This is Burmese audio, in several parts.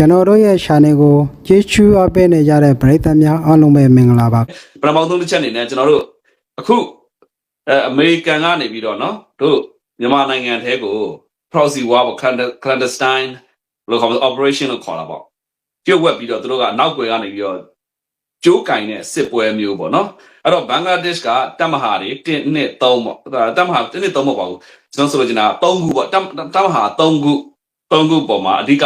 ကျွန်တော်တို့ရဲ့ channel ကိုကျေးဇူးအပ်ပေးနေကြတဲ့ပရိသတ်များအားလုံးပဲမင်္ဂလာပါပထမဆုံးတစ်ချက်အနေနဲ့ကျွန်တော်တို့အခုအဲအမေရိကန်ကနေပြီးတော့နော်တို့မြန်မာနိုင်ငံထဲကို proxy war ပေါ့ clandestine လို့ခေါ်တဲ့ operation လို့ခေါ်တာပေါ့ပြုတ်ဝက်ပြီးတော့တို့ကနောက်ွယ်ကနေပြီးတော့ကျိုးကင်တဲ့စစ်ပွဲမျိုးပေါ့နော်အဲ့တော့ဘင်္ဂလားဒေ့ရှ်ကတပ်မဟာတွေ1နှစ်3ပေါ့တပ်မဟာ1နှစ်3မဟုတ်ပါဘူးကျွန်တော်ဆိုလိုချင်တာ3ခုပေါ့တပ်မဟာ3ခု3ခုပေါ်မှာအဓိက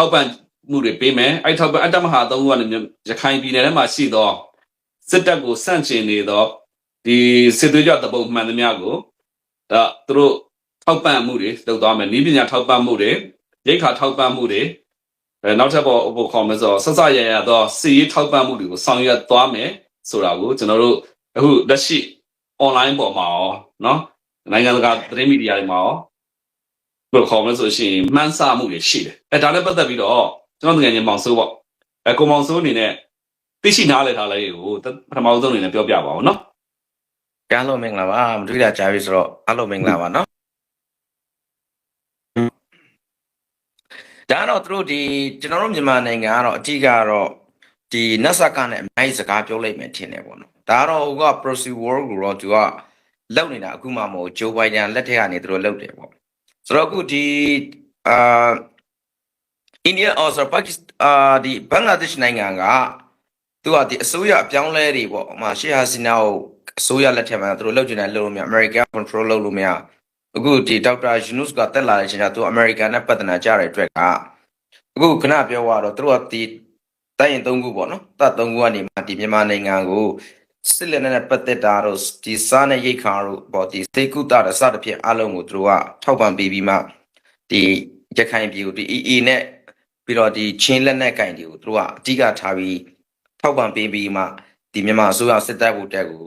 ထောက်ပံ့မှုတွေပေးမယ်အဲ့ထောက်ပံ့အတပ်မဟာ3ခုကနေရခိုင်ပြည်နယ်ထဲမှာရှိတော့ စစ်တပ်ကိုစန့်ကျင်နေတော့ဒီစစ်သွေးကြတပုံမှန်သမျှကိုဒါသူတို့ထောက်ပံ့မှုတွေလုပ်သွားမယ်ဤပညာထောက်ပံ့မှုတွေရိတ်ခါထောက်ပံ့မှုတွေအဲနောက်ထပ်ပေါ်ပေါ်ခေါ်မယ်ဆိုတော့ဆက်စရရတော့စီရေးထောက်ပံ့မှုတွေကိုဆောင်ရွက်သွားမယ်ဆိုတာကိုကျွန်တော်တို့အခုလက်ရှိ online ပေါ်မှာရောเนาะနိုင်ငံတကာသတင်းမီဒီယာတွေမှာရော ဘယ်လိုခေါ်မလဲဆိုရှင်မှန်းဆမှုတွေရှိတယ်အဲဒါနဲ့ပတ်သက်ပြီးတော့ကျွန်တော်ငယ်ငယ်မောင်စိုးပေါ့အဲကိုမောင်စိုးအနေနဲ့သိရှိနားလည်ထားလိုက်ကိုပထမဆုံးအနေနဲ့ပြောပြပါဦးနော်အားလုံးမင်္ဂလာပါမတွေ့တာကြားပြီဆိုတော့အားလုံးမင်္ဂလာပါနော်ဒါတော့သူတို့ဒီကျွန်တော်တို့မြန်မာနိုင်ငံကတော့အကြီးကတော့ဒီနတ်ဆက်ကနဲ့အများကြီးစကားပြောလိုက်မယ်ထင်တယ်ပေါ့နော်ဒါကတော့ဟိုက proxy war ကိုတော့သူကလောက်နေတာအခုမှမဟုတ်ဂျိုးဘိုင်ဒန်လက်ထက်ကနေသူတို့လောက်တယ်ပေါ့ ဆိုတော့အခုဒီအာအိန္ဒိယအော်ဆိုပါကစ္စအာဒီဘင်္ဂလားဒေ့ရှ်နိုင်ငံကသူကဒီအစိုးရအပြောင်းလဲတွေပေါ့ဟိုမှာရှေ့ဟာစီနာကိုအစိုးရလက်ထက်မှာသူတို့လောက်ကျင်တယ်လုပ်လို့မရ American control လုပ်လို့မရအခုဒီဒေါက်တာယူနုစ်ကတက်လာတဲ့အချိန်ကျသူ American နဲ့ပတ်သက်တာကြားတဲ့အတွက်ကအခုခဏပြောရတော့သူတို့ကဒီတိုင်းရင်၃ခုပေါ့နော်တပ်၃ခုကနေမှဒီမြန်မာနိုင်ငံကို စစ်လက်နက်နဲ့ပတ်သက်တာတော့ဒီစားနဲ့ရိတ်ခါတို့ပေါ့ဒီစေကုတာတဲ့စသဖြင့်အလုံးကိုသူတို့ကထောက်ပံ့ပေးပြီးမှဒီရခိုင်ပြည်ကိုဒီ EE နဲ့ပြီးတော့ဒီချင်းလက်နက်ကင်တွေကိုသူတို့ကအဓိကထားပြီးထောက်ပံ့ပေးပြီးမှဒီမြန်မာအစိုးရစစ်တပ်ကိုတက်ကို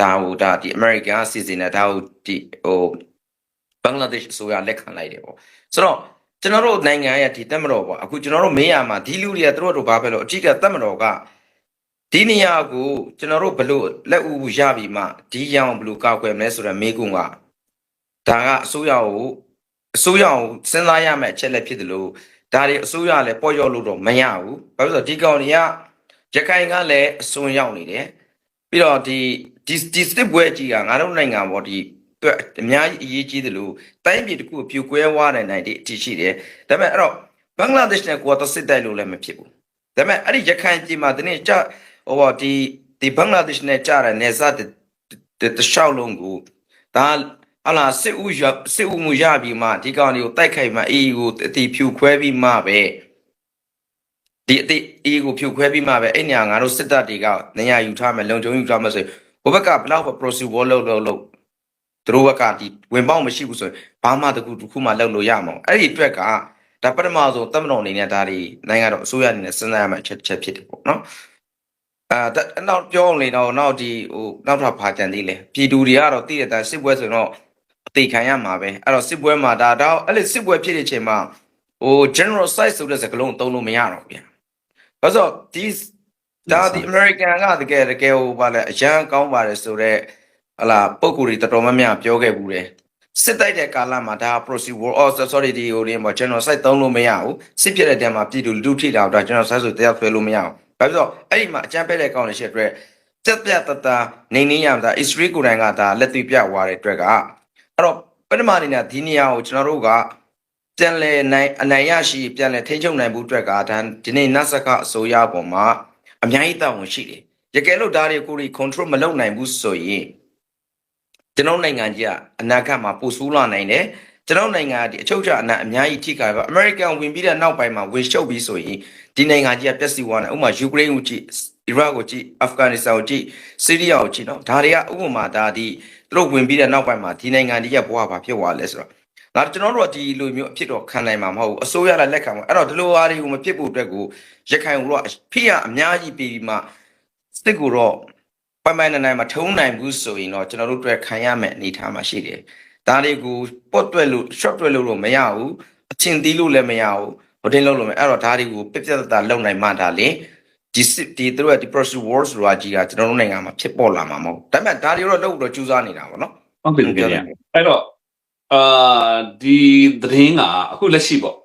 ဒါဟိုဒါဒီ American အစီအစဉ်နဲ့ဒါဟိုဒီဟိုဘင်္ဂလားဒေ့ရှ်အစိုးရလက်ခံလိုက်တယ်ပေါ့ဆိုတော့ကျွန်တော်တို့နိုင်ငံရဲ့ဒီတက်မတော်ပေါ့အခုကျွန်တော်တို့မေးရမှာဒီလူတွေကသူတို့တို့ဘာပဲလို့အကြီးကတက်မတော်က ဒီနေရာကိုကျွန်တော်တို့ဘလို့လက်ဦးရပြီမှဒီရအောင်ဘလို့ကောက်ွယ်မလဲဆိုတော့မေးခွန်းကဒါကအစိုးရကိုအစိုးရကိုစဉ်းစားရမယ့်အချက်လက်ဖြစ်တယ်လို့ဒါတွေအစိုးရလည်းပေါ်ရော့လို့တော့မရဘူးဘာလို့လဲဆိုတော့ဒီကောင်တွေကရခိုင်ကလည်းအစွန်ရောက်နေတယ်ပြီးတော့ဒီဒီဒီစစ်ပွဲကြီးကငါတို့နိုင်ငံပေါ်ဒီအတွက်အများကြီးအရေးကြီးတယ်လို့တိုင်းပြည်တစ်ခုကိုပြိုကွဲသွားနိုင်နိုင်တဲ့အထိရှိတယ်ဒါပေမဲ့အဲ့တော့ဘင်္ဂလားဒေ့ရှ်နဲ့ကိုယ်ကတော့စစ်တိုက်လို့လည်းမဖြစ်ဘူးဒါပေမဲ့အဲ့ဒီရခိုင်ပြည်မှာဒီနေ့ကြ ဟိုဒီဒီဘင်္ဂလားဒေ့ရှ်နဲ့ကြားတဲ့နေစားတဲ့တခြားလုံးကိုဒါဟလာစစ်ဦးရစစ်ဦးမှုရပြီးမှဒီကောင်တွေကိုတိုက်ခိုက်မှအေးကိုအတီဖြူခွဲပြီးမှပဲဒီအတီအေးကိုဖြူခွဲပြီးမှပဲအဲ့ညာငါတို့စစ်တပ်တွေကနေရာယူထားမယ်လုံခြုံယူထားမယ်ဆိုရင်ဘဘကဘလောက်ပဲ procedure လုပ်လုပ်လုပ်သူတို့ဘက်ကဒီဝင်ပေါက်မရှိဘူးဆိုရင်ဘာမှတခုတခုမှလုပ်လို့ရမှာအဲ့ဒီအတွက်ကဒါပထမဆုံးတမန်တော်အနေနဲ့ဒါတွေနိုင်ငံတော်အစိုးရအနေနဲ့စဉ်းစားရမယ့်အချက်ချက်ဖြစ်တယ်ပေါ့နော် အာနောက်ပြောအောင်လေတော့နောက်ဒီဟိုနောက်ထပ်ဖာကြံသေးလေပြည်သူတွေကတော့တည်ရတဲ့စစ်ပွဲဆိုတော့အသေးခံရမှာပဲအဲ့တော့စစ်ပွဲမှာဒါတော့အဲ့ဒီစစ်ပွဲဖြစ်တဲ့အချိန်မှာဟို general size ဆိုတဲ့စကားလုံးသုံးလို့မရတော့ဗျာဘာလို့ဒီဒါဒီ American ကတကယ်တကယ်ဟိုဗာလဲအရန်ကောင်းပါတယ်ဆိုတော့ဟလာပုံကိုယ်တွေတော်တော်များများပြောခဲ့ဘူးတယ်စစ်တိုက်တဲ့ကာလမှာဒါ procedure or sorry ဒီဟိုဒီမှာ general site သုံးလို့မရဘူးစစ်ဖြစ်တဲ့တည်းမှာပြည်သူလူထုထိတာဒါ general site ဆိုတရားဆွဲလို့မရဘူး ဘာဖြစ်လို့အဲ့ဒီမှာအကြမ်းဖက်တဲ့ကောင်းတဲ့ရှက်အတွက်ပြက်ပြက်တတနေနေရမှာ history ကိုယ်တိုင်ကဒါလက်တွေ့ပြသွားတဲ့အတွက်ကအဲ့တော့ပထမအနေနဲ့ဒီနေရာကိုကျွန်တော်တို့ကပြန်လဲနိုင်အနိုင်ရရှိပြန်လဲထိန်းချုပ်နိုင်မှုအတွက်ကဒါဒီနေ့နတ်စကအစိုးရပေါ်မှာအများကြီးတာဝန်ရှိတယ်ရကယ်လို့ဒါတွေကိုယ် control မလုပ်နိုင်ဘူးဆိုရင်ကျွန်တော်နိုင်ငံကြီးကအနာဂတ်မှာပိုဆိုးလာနိုင်တယ် ကျွန်တော်နိုင်ငံကဒီအချုပ်ချအနာအများကြီးထိခိုက်ပါအမေရိကန်ဝင်ပြီးတဲ့နောက်ပိုင်းမှာဝင်ရှုပ်ပြီးဆိုရင်ဒီနိုင်ငံကြီးကပျက်စီးသွားတယ်ဥပမာယူကရိန်းကိုကြည့်အီရတ်ကိုကြည့်အာဖဂန်နစ္စတန်ကိုကြည့်ဆီးရီးယားကိုကြည့်နော်ဒါတွေကဥပမာဒါဒီသူတို့ဝင်ပြီးတဲ့နောက်ပိုင်းမှာဒီနိုင်ငံကြီးကဘဝဘာဖြစ်သွားလဲဆိုတော့ငါကျွန်တော်တို့ကဒီလိုမျိုးအဖြစ်တော့ခံနိုင်မှာမဟုတ်ဘူးအစိုးရလည်းလက်ခံမှာအဲ့တော့ဒီလိုအားတွေကိုမဖြစ်ဖို့အတွက်ကိုရခိုင်ကိုတော့ဖိရအများကြီးပြီးပြီးမှစစ်ကိုတော့ပိုင်ပိုင်နိုင်နိုင်မထုံးနိုင်ဘူးဆိုရင်တော့ကျွန်တော်တို့အတွက်ခံရမယ့်အနေအထားမှာရှိတယ် ဒါတွေကိုပုတ်တွက်လို့ short တွက်လို့တော့မရဘူးအချင်းသီးလို့လည်းမရဘူးဟိုတင်လို့လို့မအဲ့တော့ဒါတွေကိုပြပြတတလုံနိုင်မှဒါလေဒီစစ်ဒီသူတို့ကဒီ process wars ဆိုတာကြီးကကျွန်တော်တို့နိုင်ငံမှာဖြစ်ပေါ်လာမှာမဟုတ်ဒါပေမဲ့ဒါတွေတော့လုပ်တော့ကြိုးစားနေတာပေါ့နော်ဟုတ်ပြီဗျာအဲ့တော့အာဒီသတင်းကအခုလက်ရှိပေါ့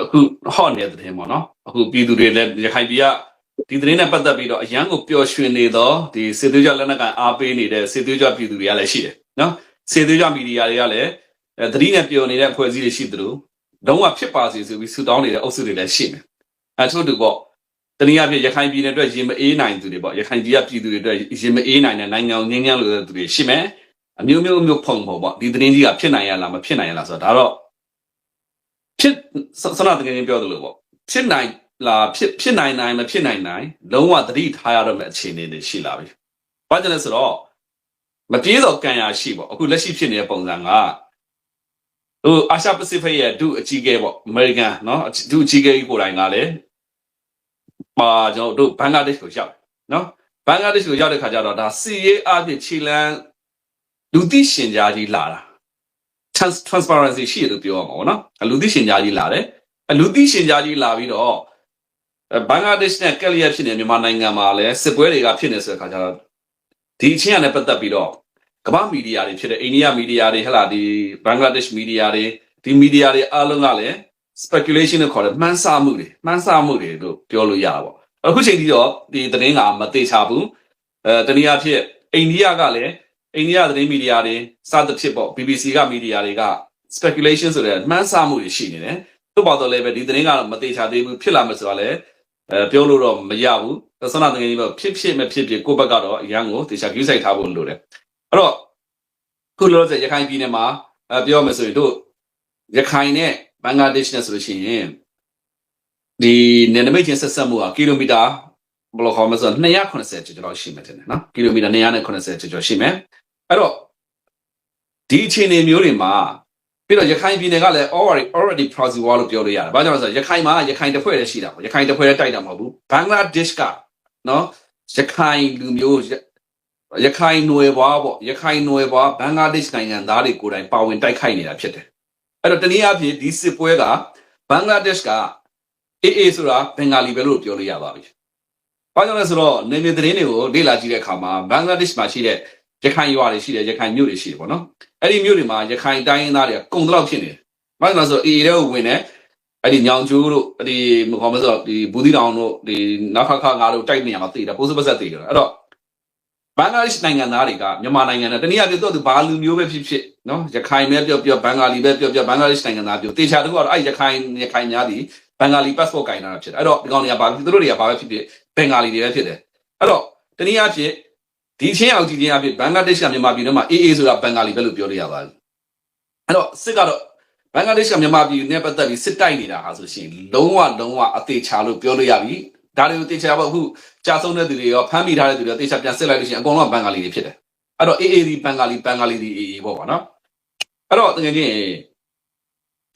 အခုဟော့နေတဲ့တဲ့ပေါ့နော်အခုပြည်သူတွေလည်းရခိုင်ပြည်ကဒီသတင်းနဲ့ပတ်သက်ပြီးတော့အရန်ကိုပျော်ရွှင်နေတော့ဒီစေသွေးကြလက်နက်ကန်အားပေးနေတဲ့စေသွေးကြပြည်သူတွေကလည်းရှိတယ်နော် စေသွေးကြမီဒီယာတွေကလည်းအဲသတိနဲ့ပျော်နေတဲ့အဖွဲ့အစည်းတွေရှိသလိုလုံးဝဖြစ်ပါစေဆိုပြီးဆူတောင်းနေတဲ့အုပ်စုတွေလည်းရှိမယ်အဲထို့တူပေါ့တနည်းအားဖြင့်ရခိုင်ပြည်နယ်အတွက်ရင်မအေးနိုင်သူတွေပေါ့ရခိုင်ပြည်ကပြည်သူတွေအတွက်ရင်မအေးနိုင်တဲ့နိုင်ငံငင်းငန်းလို့တဲ့သူတွေရှိမယ်အမျိုးမျိုးမျိုးဖုံဖုံပေါ့ဒီသတင်းကြီးကဖြစ်နိုင်ရလားမဖြစ်နိုင်ရလားဆိုတော့ဒါတော့ဖြစ်ဆဆနာတကယ်ပြောတယ်လို့ပေါ့ဖြစ်နိုင်လားဖြစ်ဖြစ်နိုင်နိုင်မဖြစ်နိုင်နိုင်လုံးဝသတိထားရတော့မယ့်အခြေအနေတွေရှိလာပြီ။ဘာကြောင့်လဲဆိုတော့ မပြေသောကံရရှိပေါ့အခုလက်ရှိဖြစ်နေတဲ့ပုံစံကသူအာရှပစိဖိတ်ရဲ့ဒုအကြီးအကဲပေါ့အမေရိကန်နော်ဒုအကြီးအကဲကြီးကိုယ်တိုင်ကလည်းပါကျွန်တော်တို့ဘင်္ဂလားဒေ့ရှ်ကိုရောက်နော်ဘင်္ဂလားဒေ့ရှ်ကိုရောက်တဲ့ခါကျတော့ဒါစီရေးအဖြစ်ခြေလန်းလူသိရှင်ကြားကြီးလာတာ transparency ရှိတယ်လို့ပြောရမှာပေါ့နော်လူသိရှင်ကြားကြီးလာတယ်လူသိရှင်ကြားကြီးလာပြီးတော့ဘင်္ဂလားဒေ့ရှ်နဲ့ကက်လျက်ဖြစ်နေမြန်မာနိုင်ငံမှာလည်းစစ်ပွဲတွေကဖြစ်နေဆိုတဲ့ခါကျတော့ ဒီအချင်းရနဲ့ပတ်သက်ပြီးတော့ကမ္ဘာမီဒီယာတွေဖြစ်တဲ့အိန္ဒိယမီဒီယာတွေဟဲ့လားဒီဘင်္ဂလားဒေ့ရှ်မီဒီယာတွေဒီမီဒီယာတွေအားလုံးကလည်း speculation လို့ခေါ်တယ်မှန်းဆမှုတွေမှန်းဆမှုတွေလို့ပြောလို့ရတာပေါ့အခုချိန်ကြီးတော့ဒီသတင်းကမသေးချဘူးအဲတနည်းအားဖြင့်အိန္ဒိယကလည်းအိန္ဒိယသတင်းမီဒီယာတွေစသဖြင့်ပေါ့ BBC ကမီဒီယာတွေက speculation ဆိုတဲ့မှန်းဆမှုတွေရှိနေတယ်။သို့ပေါ်တော့လည်းပဲဒီသတင်းကတော့မသေးချာသေးဘူးဖြစ်လာမယ်ဆိုတာလည်းအဲပြောလို့တော့မရဘူး။ သစနာတကယ်ကြီးပေါ့ဖြစ်ဖြစ်မဖြစ်ဖြစ်ကိုယ့်ဘက်ကတော့အရန်ကိုတေချာ view site ထားဖို့လိုတယ်။အဲ့တော့ခုလောလောဆယ်ရခိုင်ပြည်နယ်မှာအဲပြောမယ်ဆိုရင်တို့ရခိုင်နဲ့ဘင်္ဂလားဒေ့ရှ်နဲ့ဆိုလို့ရှိရင်ဒီနယ်နိမိတ်ချင်းဆက်ဆက်မှုဟာကီလိုမီတာဘယ်လိုခေါ်မလဲဆိုတော့280ကျော်ကျော်လောက်ရှိမယ်ထင်တယ်နော်ကီလိုမီတာ280ကျော်ကျော်ရှိမယ်အဲ့တော့ဒီအခြေအနေမျိုးတွေမှာပြီးတော့ရခိုင်ပြည်နယ်ကလည်း already already proxy war လို့ပြောလို့ရတယ်။ဘာကြောင့်လဲဆိုတော့ရခိုင်မှာရခိုင်တစ်ဖွဲ့တည်းရှိတာပေါ့။ရခိုင်တစ်ဖွဲ့တည်းတိုက်တာမဟုတ်ဘူး။ဘင်္ဂလားဒေ့ရှ်က နော်ရခိုင်လူမျိုးရရခိုင်နွယ်ဘွားပေါ့ရခိုင်နွယ်ဘွားဘင်္ဂလားဒေ့ရှ်နိုင်ငံသားတွေကိုယ်တိုင်ပါဝင်တိုက်ခိုက်နေတာဖြစ်တယ်။အဲ့တော့တနည်းအားဖြင့်ဒီစစ်ပွဲကဘင်္ဂလားဒေ့ရှ်ကအေးအေးဆိုတာဘင်္ဂါလီပဲလို့ပြောလို့ရပါပြီ။ဘာကြောင့်လဲဆိုတော့နေနေသတင်းတွေကိုလေ့လာကြည့်တဲ့အခါမှာဘင်္ဂလားဒေ့ရှ်မှာရှိတဲ့ရခိုင်ရွာတွေရှိတယ်ရခိုင်မြို့တွေရှိတယ်ပေါ့နော်အဲ့ဒီမြို့တွေမှာရခိုင်တိုင်းရင်းသားတွေကကုံတလောက်ဖြစ်နေတယ်။ဘာလို့လဲဆိုတော့အေအေတဲ့ကိုဝင်တယ် အဲ့ဒီညောင်ကျိုးတို့အဲ့ဒီမခေါ်မဆိုဒီဘူးသီတောင်တို့ဒီနောက်ခါခါငါတို့တိုက်နေရမှာသိတာပိုးစပတ်ဆက်သိတယ်အဲ့တော့ဘင်္ဂလားဒေ့ရှ်နိုင်ငံသားတွေကမြန်မာနိုင်ငံနဲ့တနည်းအားဖြင့်တော့သူဘာလူမျိုးပဲဖြစ်ဖြစ်နော်ရခိုင်ပဲပြောပြောဘင်္ဂါလီပဲပြောပြောဘင်္ဂလားဒေ့ရှ်နိုင်ငံသားပြောတေချာတကူကတော့အဲ့ရခိုင်ရခိုင်များဒီဘင်္ဂါလီ passport ကင်တာဖြစ်တယ်အဲ့တော့ဒီကောင်တွေကဘာသူတို့တွေကဘာပဲဖြစ်ဖြစ်ဘင်္ဂါလီတွေပဲဖြစ်တယ်အဲ့တော့တနည်းအားဖြင့်ဒီချင်းအောင်ကြည့်ချင်းအဖြစ်ဘင်္ဂလားဒေ့ရှ်ကမြန်မာပြည်ထဲမှာအေးအေးဆိုတာဘင်္ဂါလီပဲလို့ပြောလို့ရပါတယ်အဲ့တော့စစ်ကတော့ ဘင်္ဂလားဒေ့ရှ်ကမြန်မာပြည်နဲ့ပတ်သက်ပြီးစစ်တိုက်နေတာဟာဆိုရှင်လုံးဝလုံးဝအသေးချာလို့ပြောလို့ရပြီဒါတွေကိုတေချာပေါ့အခုကြာဆုံးတဲ့သူတွေရောဖမ်းမိထားတဲ့သူတွေရောတေချာပြန်စစ်လိုက်လို့ရှိရင်အကုန်လုံးကဘင်္ဂါလီတွေဖြစ်တယ်အဲ့တော့အေးအေးဒီဘင်္ဂါလီဘင်္ဂါလီဒီအေးအေးပေါ့ကွာနော်အဲ့တော့တကယ်ချင်း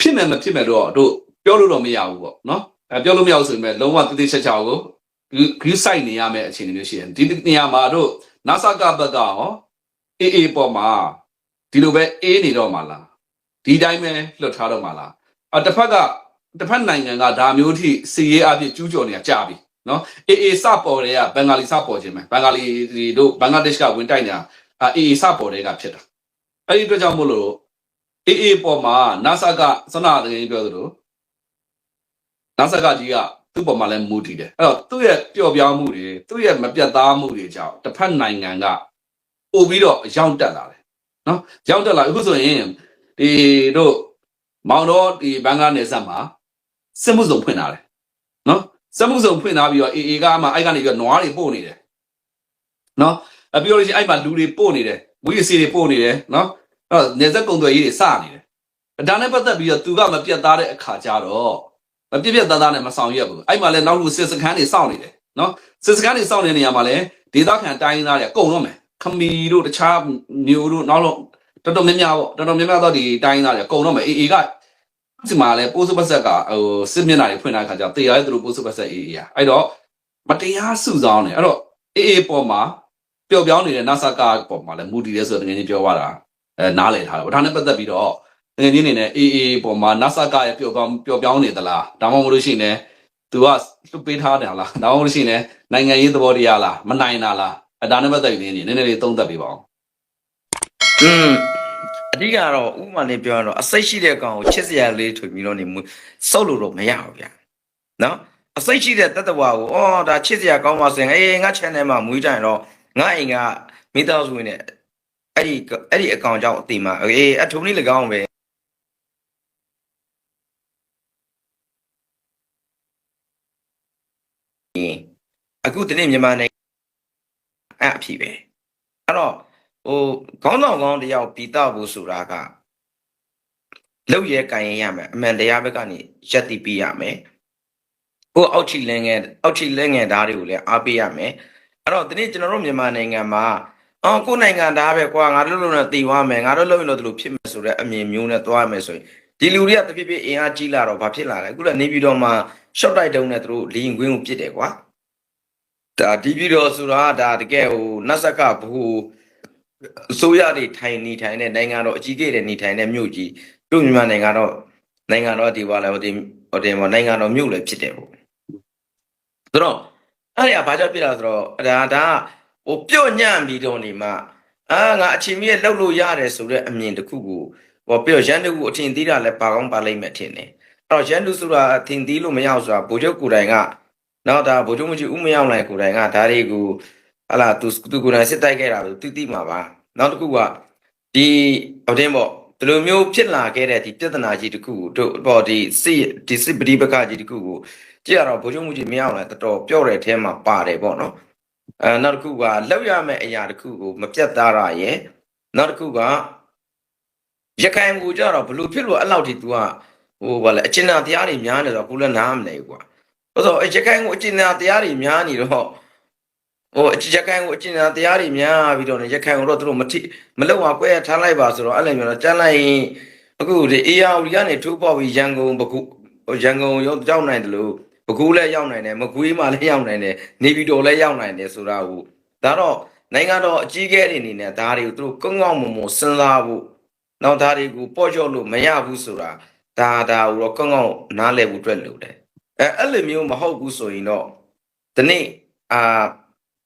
ဖြစ်မယ်မဖြစ်မယ်တော့တို့ပြောလို့တော့မရဘူးပေါ့နော်အဲပြောလို့မရဘူးဆိုပေမဲ့လုံးဝတေသေးချာချာကို view site နေရမယ့်အခြေအနေမျိုးရှိတယ်ဒီနေရာမှာတို့ NASA ကဘက်ကရောအေးအေးပေါ်မှာဒီလိုပဲအေးနေတော့မှာလား ဒီတိုင်းပဲလွတ်ထားတော့မှာလားအတစ်ဖက်ကတစ်ဖက်နိုင်ငံကဒါမျိုးထိစီရေးအဖြစ်ကျူးကျော်နေတာကြာပြီနော်အေးအေးစပေါ်တွေကဘင်္ဂါလီစပေါ်ခြင်းပဲဘင်္ဂါလီဒီတို့ဘင်္ဂလားဒေ့ရှ်ကဝင်တိုက်နေတာအာအေးအေးစပေါ်တွေကဖြစ်တာအဲ့ဒီအတွက်ကြောင့်မို့လို့အေးအေးပေါ်မှာ NASA ကစနာတကယ်ပြောသလို NASA ကကြီးကသူ့ပေါ်မှာလည်းမူတည်တယ်အဲ့တော့သူ့ရဲ့ပျော့ပြောင်းမှုတွေသူ့ရဲ့မပြတ်သားမှုတွေကြောင့်တစ်ဖက်နိုင်ငံကပို့ပြီးတော့ရောက်တက်လာတယ်နော်ရောက်တက်လာအခုဆိုရင် ဒီတို့မောင်တော်ဒီဘင်္ဂလားနယ်စပ်မှာစစ်မှုစုံဖွင့်လာတယ်နော်စစ်မှုစုံဖွင့်လာပြီးတော့အေအေကမှအဲ့ကနေပြီးတော့နွားတွေပို့နေတယ်နော်အပြီးတော့လို့ရှိရင်အဲ့မှာလူတွေပို့နေတယ်ဝီစီတွေပို့နေတယ်နော်အဲ့တော့နယ်စပ်ကုံသွယ်ရေးတွေစနေတယ်ဒါနဲ့ပတ်သက်ပြီးတော့သူကမပြတ်သားတဲ့အခါကျတော့မပြည့်ပြည့်သားသားနဲ့မဆောင်ရွက်ဘူးအဲ့မှာလည်းနောက်လူစစ်စခန်းတွေစောင့်နေတယ်နော်စစ်စခန်းတွေစောင့်နေတဲ့နေရာမှာလည်းဒေသခံတိုင်းရင်းသားတွေကုန်တော့မယ်ခမီတို့တခြားမျိုးတို့နောက်တော့ တော်တော်များများပေါ့တော်တော်များများတော့ဒီတိုင်းရင်းသားတွေကုန်တော့မယ်အေအေကဒီမှာလည်းပိုးစုပတ်ဆက်ကဟိုစစ်မျက်နှာတွေဖွင့်လာတဲ့ခါကျတေးရဲသူတို့ပိုးစုပတ်ဆက်အေအေရအဲ့တော့မတရားစုဆောင်နေအဲ့တော့အေအေပေါ်မှာပျော်ပြောင်းနေတဲ့ NASA ကပေါ်မှာလည်းမူတည်ရဲဆိုတဲ့ငွေချင်းပြောသွားတာအဲနားလည်ထားတယ်ဗောဒါနဲ့ပတ်သက်ပြီးတော့ငွေချင်းနေနဲ့အေးအေးပေါ်မှာ NASA ကရပျော်ပြောင်းပျော်ပြောင်းနေသလားဒါမှမဟုတ်လို့ရှိရင်လည်း तू ကလွတ်ပေးထားတယ်လားဒါမှမဟုတ်လို့ရှိရင်လည်းနိုင်ငံရေးသဘောတရားလားမနိုင်တာလားအဲဒါနဲ့ပတ်သက်ပြီးနည်းနည်းလေးသုံးသပ်ပေးပါအောင် อืมအဓိကတော့ဥပမာလေးပြောရတော့အစိတ်ရှိတဲ့ကောင်ကိုချစ်စရာလေးထွင်ပြီးတော့နေမစုပ်လို့တော့မရဘူးဗျာနော်အစိတ်ရှိတဲ့တတ္တဝါကိုအော်ဒါချစ်စရာကောင်းပါစေအေးငါ channel မှာမွေးတိုင်တော့ငါအိမ်ကမိသားစုဝင်နဲ့အဲ့ဒီအဲ့ဒီအကောင်ကြောင့်အတိမအေးအထုံးလေး၎င်းပဲအခုဒီနေ့မြန်မာနိုင်ငံအဲ့အဖြစ်ပဲအဲ့တော့ ဟိုခေါင်းဆောင်ကောင်းတယောက်တည်တော့ဖို့ဆိုတာကလောက်ရဲကင်ရင်ရမယ်အမှန်တရားဘက်ကနေရက်တည်ပြရမယ်ကိုအောက်ချီလင်းငယ်အောက်ချီလင်းငယ်သားတွေကိုလည်းအားပေးရမယ်အဲ့တော့ဒီနေ့ကျွန်တော်တို့မြန်မာနိုင်ငံမှာအော်ကိုယ်နိုင်ငံသားပဲကွာငါတို့လုံးနဲ့တည်သွားမယ်ငါတို့လုံးရင်တော့ဒီလိုဖြစ်မယ်ဆိုတဲ့အမြင်မျိုးနဲ့သွားမယ်ဆိုရင်ဒီလူတွေကတဖြည်းဖြည်းအင်အားကြီးလာတော့ဘာဖြစ်လာလဲအခုလည်းနေပြည်တော်မှာ short တိုက်တုံးနဲ့သူတို့လီရင်ကွင်းကိုပြစ်တယ်ကွာဒါဒီပြည်တော်ဆိုတာဒါတကယ်ဟိုနတ်ဆက်ကဘဟု အစိုးရတွေထိုင်နေထိုင်တဲ့နိုင်ငံတော်အကြီးအကဲတွေနေထိုင်တဲ့မြို့ကြီးတို့မြန်မာနိုင်ငံတော့နိုင်ငံတော်ဒီပါလဲဟိုဒီဟိုဒီမှာနိုင်ငံတော်မြို့လည်းဖြစ်တယ်ပေါ့ဆိုတော့အဲ့ဒီကဘာကြောင့်ဖြစ်လာဆိုတော့ဒါဒါဟိုပြော့ညံ့ပြီးတော့နေမှာအာငါအချိန်မီလှုပ်လို့ရတယ်ဆိုတဲ့အမြင်တစ်ခုကိုဟောပြောရန်တကူအထင်သေးတာလည်းပါကောင်းပါလိမ့်မယ်ထင်တယ်အဲ့တော့ရန်တူဆိုတာအထင်သေးလို့မရဘူးဆိုတာဗိုလ်ချုပ်ကိုယ်တိုင်ကနောက်ဒါဗိုလ်ချုပ်မကြီးဦးမရောက်နိုင်ကိုယ်တိုင်ကဒါတွေကို ဟလာသူသူကိုယ်တိုင်စစ်တိုက်ခဲ့တာကိုသူသိမှာပါနောက်တစ်ခုကဒီဟိုတင်းပေါ့ဒီလိုမျိုးဖြစ်လာခဲ့တဲ့ဒီပြဿနာကြီးတစ်ခုကိုတို့ပေါ့ဒီစစ်ဒီစစ်ပဋိပက္ခကြီးတစ်ခုကိုကြည့်ရတော့ဗိုလ်ချုပ်မကြီးမရောက်နိုင်တော်တော်ပြော့တဲ့အထဲမှာပါတယ်ပေါ့နော်အဲနောက်တစ်ခုကလောက်ရမယ့်အရာတစ်ခုကိုမပြတ်သားရရဲ့နောက်တစ်ခုကရခိုင်ကိုကြတော့ဘလို့ဖြစ်လို့အဲ့လောက်ထိ तू ကဟိုဗာလဲအကျဉ်းသားတရားတွေများနေတော့ကိုလည်းနားမလဲဘူးကွာဆိုတော့ရခိုင်ကိုအကျဉ်းသားတရားတွေများနေတော့ ဟိုရခိုင်ကိုအကျဉ်းသားတရားတွေများပြီးတော့ရခိုင်ကိုတော့သူတို့မထိမလုံအောင်ကွဲထားလိုက်ပါဆိုတော့အဲ့လိုမျိုးတော့ကြမ်းလိုက်ရင်အခုဒီအေယာဝီကနေထိုးပေါက်ပြီးရန်ကုန်ဘကူရန်ကုန်ရောက်ရောက်နိုင်တယ်လို့ဘကူလည်းရောက်နိုင်တယ်မကွေးမှလည်းရောက်နိုင်တယ်နေပြည်တော်လည်းရောက်နိုင်တယ်ဆိုတာကိုဒါတော့နိုင်ငံတော်အကြီးအကဲတွေအနေနဲ့ဒါတွေကိုသူတို့ကောင်းကောင်းမွန်မွန်စဉ်းစားဖို့နောက်ဒါတွေကိုပေါ့ကျော်လို့မရဘူးဆိုတာဒါဒါကိုတော့ကောင်းကောင်းနားလည်ဖို့အတွက်လိုတယ်အဲအဲ့လိုမျိုးမဟုတ်ဘူးဆိုရင်တော့ဒီနေ့အာ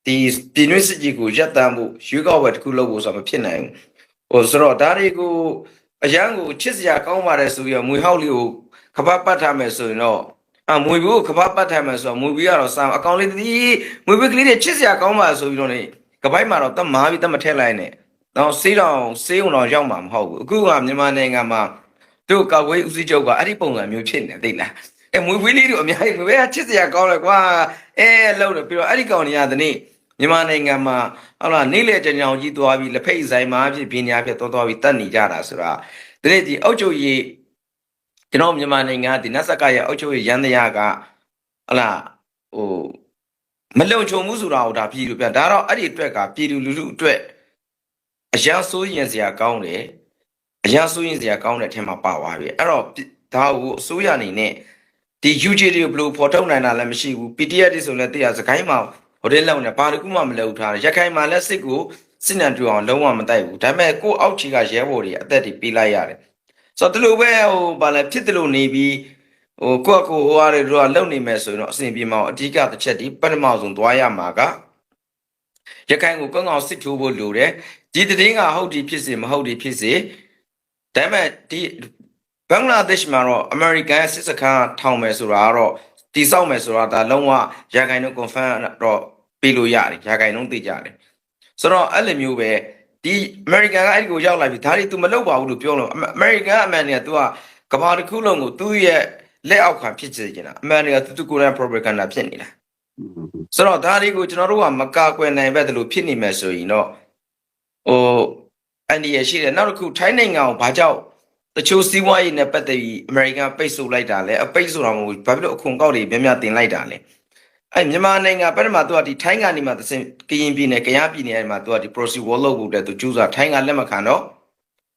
ဒီပြည်တွင်းစစ်ကြီးကိုရပ်တန့်ဖို့ရွေးကောက်ပွဲတစ်ခုလုပ်ဖို့ဆိုတာမဖြစ်နိုင်ဘူးဟိုဆိုတော့ဒါတွေကိုအရန်ကိုချစ်စရာကောင်းပါတယ်ဆိုပြီးတော့မွေဟောက်လေးကိုခပတ်ပတ်ထားမယ်ဆိုရင်တော့အမွေဘူးကိုခပတ်ပတ်ထားမယ်ဆိုတော့မွေဘူးကတော့စာအကောင်လေးတည်းမွေဘူးကလေးတွေချစ်စရာကောင်းပါဆိုပြီးတော့နေကပိုင်းမှာတော့တတ်မာပြီးတတ်မထက်လိုက်နဲ့တော့စေးတော်စေးုံတော်ရောက်မှာမဟုတ်ဘူးအခုကမြန်မာနိုင်ငံမှာတို့ကောက်ဝေးဦးစီးချုပ်ကအဲ့ဒီပုံစံမျိုးဖြစ်နေသိလားအဲမွေဘူးလေးတို့အများကြီးမပဲချစ်စရာကောင်းတယ်ကွာအဲလို့တယ်ပြီးတော့အဲ့ဒီကောင်တွေကဒီနေ့ မြန်မာနိုင်ငံမှာဟုတ်လားနေလေကြောင်ကြီးသွားပြီးလက်ဖိတ်ဆိုင်မှာဖြစ်ပညာဖြစ်သွားသွားပြီးတတ်နေကြတာဆိုတာဒီနေ့ဒီအုတ်ချုပ်ရေးကျွန်တော်မြန်မာနိုင်ငံဒီနတ်ဆက်ကရဲ့အုတ်ချုပ်ရေးရန်တရားကဟုတ်လားဟိုမလုံခြုံမှုဆိုတာဟိုဒါပြည်သူပြန်ဒါတော့အဲ့ဒီအတွက်ကပြည်သူလူထုအတွက်အရာစိုးရင်စရာကောင်းတယ်အရာစိုးရင်စရာကောင်းတဲ့အထက်မှာပါသွားပြီအဲ့တော့ဒါကိုအစိုးရအနေနဲ့ဒီ UJ တွေကိုဘယ်လိုဖော်ထုတ်နိုင်တာလည်းမရှိဘူး PDF တွေဆိုလည်းတရားစကိုင်းမှာ ဟိုတဲ့လောက်နဲ့ဘာတကူမှမလုပ်ထားတယ်ရခိုင်မှာလည်းစစ်ကိုစစ်နံတူအောင်လုံးဝမတိုက်ဘူးဒါပေမဲ့ကိုအောက်ချီကရဲဘော်တွေအသက်တွေပေးလိုက်ရတယ်ဆိုတော့ဒီလိုပဲဟိုဗာလဲဖြစ်တယ်လို့နေပြီးဟိုကိုယ့်အကိုဟိုအားတွေတို့ကလုံနေမယ်ဆိုရင်တော့အစဉ်ပြေမအောင်အဓိကတစ်ချက်ဒီပထမဆုံးသွားရမှာကရခိုင်ကိုကောင်းကောင်းစစ်ထိုးဖို့လိုတယ်ဒီတည်င်းကဟုတ်ဒီဖြစ်စေမဟုတ်ဒီဖြစ်စေဒါပေမဲ့ဒီဘင်္ဂလားဒေ့ရှ်မှာတော့အမေရိကန်စစ်စခန်းထောင်မယ်ဆိုတာကတော့တိဆောက်မယ်ဆိုတာဒါလုံးဝရခိုင်နှုန်း confirm တော့ ပေးလို့ရတယ်ရခိုင်နှုန်းသိကြတယ်ဆိုတော့အဲ့လိုမျိုးပဲဒီ American ကအဲ့ဒီကိုရောက်လာပြီဒါတွေ तू မလုပ်ပါဘူးလို့ပြောလို့ American အမှန်တည်းက तू ကကဘာတစ်ခုလုံးကိုသူ့ရဲ့လက်အောက်ခံဖြစ်စေချင်တာအမှန်တည်းက तू ကိုယ်တိုင် propaganda ဖြစ်နေတာဆိုတော့ဒါတွေကိုကျွန်တော်တို့ကမကာကွယ်နိုင်ပဲတလို့ဖြစ်နေမယ်ဆိုရင်တော့ဟိုအန်ဒီရရှိတယ်နောက်တစ်ခုထိုင်းနိုင်ငံကိုဘာကြောင့်တချို့စီးပွားရေးနဲ့ပတ်သက်ပြီးအမေရိကန်ပိတ်ဆို့လိုက်တာလဲအပိတ်ဆိုတာမဟုတ်ဘူးဘာဖြစ်လို့အခွန်ကောက်တွေများများတင်လိုက်တာလဲ အဲမြန်မာနိုင်ငံပထမသူကဒီထိုင်းကနေမှသစင်ကရင်ပြည်နယ်ကယားပြည်နယ်မှာသူကဒီ proxy war လုပ်ဖို့တဲ့သူကျူးစာထိုင်းကလက်မခံတော့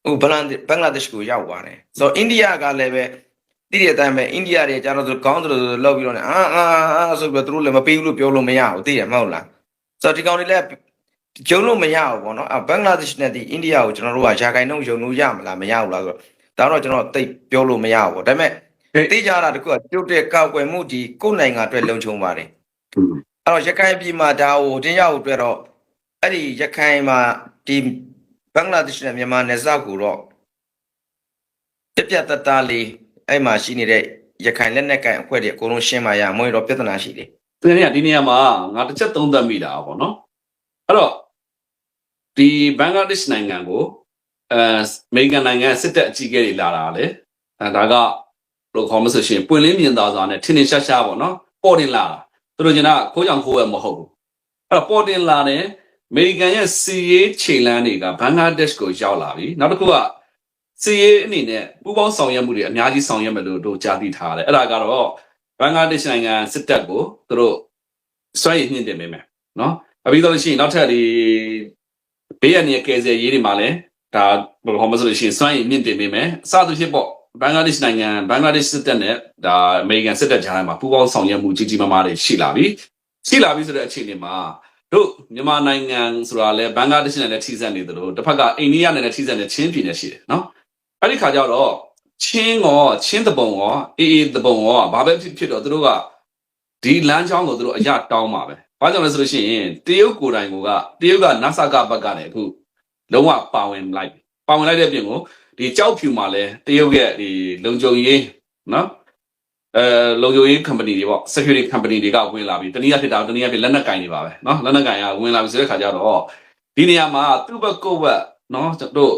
ဟိုဘလန်ဘင်္ဂလားဒေ့ရှ်ကိုရောက်သွားတယ်ဆိုတော့အိန္ဒိယကလည်းပဲတိရတဲ့အတိုင်းပဲအိန္ဒိယတွေကျတော့သူကောင်းတယ်လို့လောက်ပြီးတော့ねအာအာအာဆိုပြီးတော့သူတို့လည်းမပေးဘူးလို့ပြောလို့မရဘူးသိရမဟုတ်လားဆိုတော့ဒီကောင်တွေလည်းဂျုံလို့မရဘူးပေါ့နော်အဘင်္ဂလားဒေ့ရှ်နဲ့ဒီအိန္ဒိယကိုကျွန်တော်တို့ကယာကိုင်နှုန်းယုံလို့ရမလားမရဘူးလားဆိုတော့ဒါတော့ကျွန်တော်သိပြောလို့မရဘူးပေါ့ဒါပေမဲ့သိကြတာတကူကပြုတ်တဲ့ကောက်ွယ်မှုဒီကိုယ်နိုင်ငံအတွက်လုံခြုံပါတယ် အဲ့တော့ရခိုင်ပြည်မှာဒါကိုတင်းရဖို့အတွက်တော့အဲ့ဒီရခိုင်မှာဒီဘင်္ဂလားဒေ့ရှ်နဲ့မြန်မာနယ်စပ်ကိုတော့ပြပြတသားလေးအဲ့မှာရှိနေတဲ့ရခိုင်လက်နက်ကိုင်အဖွဲ့တွေအကုန်လုံးရှင်းပါရမွေးတော့ပြဿနာရှိတယ်တကယ်ကြီးကဒီနေရာမှာငါတစ်ချက်သုံးသပ်မိတာပေါ့နော်အဲ့တော့ဒီဘင်္ဂလားဒေ့ရှ်နိုင်ငံကိုအဲအမေရိကန်နိုင်ငံစစ်တပ်အကြီးအကဲတွေလာတာလေအဲဒါကဘယ်လိုခေါ်မလို့ဆိုရှင်ပွင့်လင်းမြင်သာစွာနဲ့ထင်ထင်ရှားရှားပေါ့နော်ပေါ်တင်လာတာ သူတို့ကခိုးကြောင်ခိုးရမဟုတ်ဘူးအဲ့တော့ပေါ်တင်လာတယ်အမေရိကန်ရဲ့စီရေးချိန်လန်းတွေကဘင်္ဂလားဒေ့ရှ်ကိုရောက်လာပြီနောက်တစ်ခုကစီရေးအနေနဲ့ပူးပေါင်းဆောင်ရွက်မှုတွေအများကြီးဆောင်ရွက်မယ်လို့တို့ကြားသိထားရတယ်အဲ့ဒါကတော့ဘင်္ဂလားဒေ့ရှ်နိုင်ငံစစ်တပ်ကိုသူတို့စွန့်ရည်မြင့်တင်ပေးမယ်နော်အပြီးတော့လို့ရှိရင်နောက်ထပ်ဒီဘေးရန်ရဲ့ကယ်ဆယ်ရေးတွေမှာလည်းဒါဘယ်လိုဟောမဆိုလို့ရှိရင်စွန့်ရည်မြင့်တင်ပေးမယ်အစသဖြင့်ပေါ့ ဘင်္ဂလားဒေ့ရှ်နိုင်ငံဘင်္ဂလားဒေ့ရှ်စစ်တပ်နဲ့ဒါအမေရိကန်စစ်တပ်ကြားထဲမှာပူးပေါင်းဆောင်ရွက်မှုကြီးကြီးမားမားတွေရှိလာပြီရှိလာပြီဆိုတဲ့အခြေအနေမှာတို့မြန်မာနိုင်ငံဆိုတာလဲဘင်္ဂလားဒေ့ရှ်နဲ့လည်းထိစပ်နေသလိုတစ်ဖက်ကအိန္ဒိယနဲ့လည်းထိစပ်နေချင်းပြည်နယ်ရှိတယ်နော်အဲ့ဒီခါကျတော့ချင်းရောချင်းတပုံရောအေးအေးတပုံရောဘာပဲဖြစ်ဖြစ်တော့သူတို့ကဒီလမ်းကြောင်းကိုသူတို့အရတောင်းပါပဲ။ဘာကြောင့်လဲဆိုလို့ရှိရင်တရုတ်ကိုယ်တိုင်ကတရုတ်ကနဆကဘက်ကလည်းအခုလုံးဝပါဝင်လိုက်ပြီ။ပါဝင်လိုက်တဲ့အပြင်ကို ဒီကြောက်ဖြူမှာလည်းတရုတ်ရဲ့ဒီလုံခြုံရေးနော်အဲလုံခြုံရေး company တွေပေါ့ security company တွေကဝင်လာပြီ။တနည်းအားဖြင့်ဒါတနည်းအားဖြင့်လက်နက်ကင်တွေပါပဲနော်လက်နက်ကင်ကဝင်လာပြီဆိုတဲ့ခါကျတော့ဒီနေရာမှာသူ့ဘက်ကိုယ့်ဘက်နော်တို့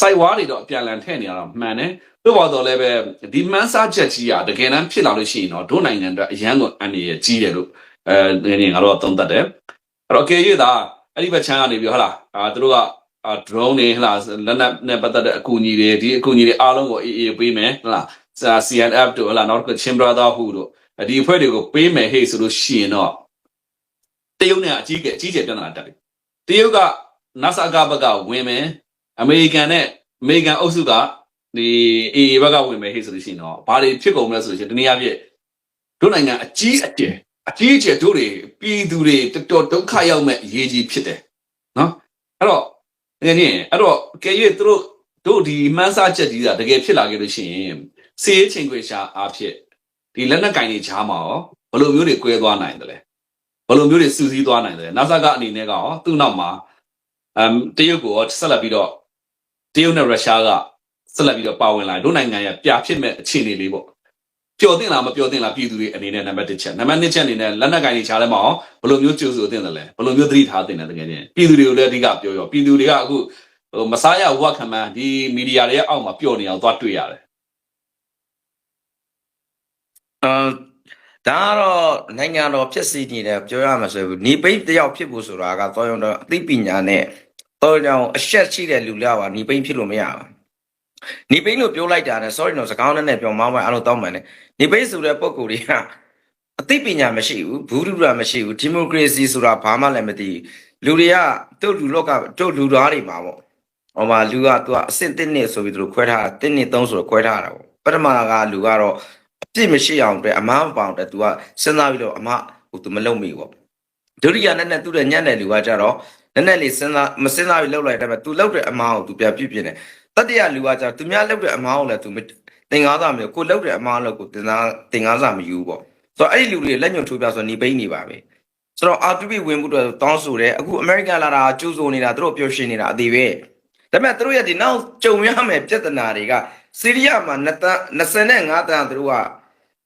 စိုက်ဝါးတွေတော့အပြန်အလှန်ထည့်နေရတာမှန်တယ်တို့ပါတော့လည်းပဲဒီမန်းစားချက်ကြီးอ่ะတကယ်တမ်းဖြစ်လာလို့ရှိရင်တော့တို့နိုင်ငံအတွက်အရန်ကိုအန်ရကြီးတယ်လို့အဲငင်းငါတို့ကသုံးသပ်တယ်အဲ့တော့ကေရတာအဲ့ဒီဘက်ချမ်းကနေပြီးဟုတ်လားအာတို့က အာ drone တွေဟုတ်လားလက်နက်နဲ့ပတ်သက်တဲ့အကူအညီတွေဒီအကူအညီတွေအားလုံးကိုအေးအေးပေးမယ်ဟုတ်လား CNF တို့ဟုတ်လားနောက်တစ်ခု Chin Brother ဟုတို့ဒီအဖွဲ့တွေကိုပေးမယ်ဟေ့ဆိုလို့ရှိရင်တော့တရုတ်နဲ့အကြီးကအကြီးကျယ်ပြဿနာတက်တယ်တရုတ်က NASA ကဘက်ကဝင်မယ်အမေရိကန်နဲ့အမေရိကန်အုပ်စုကဒီအေဘက်ကဝင်မယ်ဟိဆိုလို့ရှိရင်တော့ဘာတွေဖြစ်ကုန်မလဲဆိုလို့ရှိရင်တနည်းအားဖြင့်တို့နိုင်ငံအကြီးအကျယ်အကြီးအကျယ်တို့တွေပြည်သူတွေတော်တော်ဒုက္ခရောက်မဲ့အရေးကြီးဖြစ်တယ်နော်အဲ့တော့ တကယ်ချင်းအဲ့တော့ကဲ၍တို့တို့ဒီမှန်းဆချက်ကြီးတာတကယ်ဖြစ်လာခဲ့လို့ရှိရင်စီရေးချိန်ခွေရှာအားဖြင့်ဒီလက်နက်ကင်တွေချားမှာရောဘယ်လိုမျိုးတွေ꿰သွားနိုင်တယ်လဲဘယ်လိုမျိုးတွေစူးစီးသွားနိုင်တယ်လဲနာဆာကအနေနဲ့ကရောသူ့နောက်မှာအမ်တရုတ်ကိုရောဆက်လက်ပြီးတော့တရုတ်နဲ့ရုရှားကဆက်လက်ပြီးတော့ပါဝင်လာတို့နိုင်ငံရဲ့ပြဖြစ်မဲ့အခြေအနေလေးပေါ့ ပျော်တင်လားမပျော်တင်လားပြည်သူတွေအနေနဲ့နံပါတ်1ချက်နံပါတ်2ချက်အနေနဲ့လက်နက်ကိုင်တွေချားလဲမအောင်ဘယ်လိုမျိုးကြိုးဆိုတင်တယ်လဲဘယ်လိုမျိုးသတိထားတင်တယ်တကယ်ချင်းပြည်သူတွေကိုလည်းအဓိကပြောရောပြည်သူတွေကအခုဟိုမစားရဝက်ခံမှန်းဒီမီဒီယာတွေရဲ့အောက်မှာပျော်နေအောင်သွားတွေ့ရတယ်အာဒါကတော့နိုင်ငံတော်ဖြစ်စီနေတယ်ပြောရမှာဆိုဘူးနေပိတ်တယောက်ဖြစ်ဖို့ဆိုတာကတော့ရုံတော့အသိပညာနဲ့တော့ကြောင်အရှက်ရှိတဲ့လူလာပါနေပိတ်ဖြစ်လို့မရဘူးနေပိတ်လို့ပြောလိုက်တာနဲ့ sorry တော့စကားနဲ့ပြောမှမအားလို့တောင်းမှန်တယ်နေပိတ်ဆိုတဲ့ပုံကိုယ်တွေကအသိပညာမရှိဘူးဘူးလူရာမရှိဘူးဒီမိုကရေစီဆိုတာဘာမှလည်းမသိဘူးလူတွေကတို့လူလောကတို့လူသားတွေမှာပေါ့ဟောမှာလူကသူကအဆင့်တစ်နှစ်ဆိုပြီးသူတို့ခွဲထားတာတစ်နှစ်သုံးဆိုတော့ခွဲထားတာပေါ့ပထမကလူကတော့ အပြစ်မရှိအောင်အတွက်အမားမပေါအောင်အတွက် तू ကစဉ်းစားပြီးတော့အမဟို तू မလုပ်မိဘူးပေါ့ဒုတိယနဲ့နဲ့သူ့ရဲ့ညံ့တဲ့လူကကြတော့နည်းနည်းလေးစဉ်းစားမစဉ်းစားပြီးလုပ်လိုက်တဲ့မဲ့ तू လုပ်တဲ့အမားကို तू ပြန်ပြစ်ပြင်းတယ်တတိယလူကကြတော့သူများလုပ်တဲ့အမားကိုလည်း तू တင်ကားစားမျိုးကိုလုပ်တဲ့အမားလို့ကိုတင်စားတင်ကားစားမယူဘူးပေါ့ဆိုတော့အဲ့ဒီလူတွေလက်ညှိုးထိုးပြဆိုနေပိန်းနေပါပဲဆိုတော့ R2B ဝင်မှုတော့တောင်းဆိုတယ်အခု American လာတာကျူးဆိုနေတာသူတို့ပျော်ရွှင်နေတာအသေးပဲဒါပေမဲ့သူတို့ရဲ့ဒီနောက်ကြုံရမယ်ပြဿနာတွေကစီးရီးယားမှာ2တန်း25တန်းသူတို့က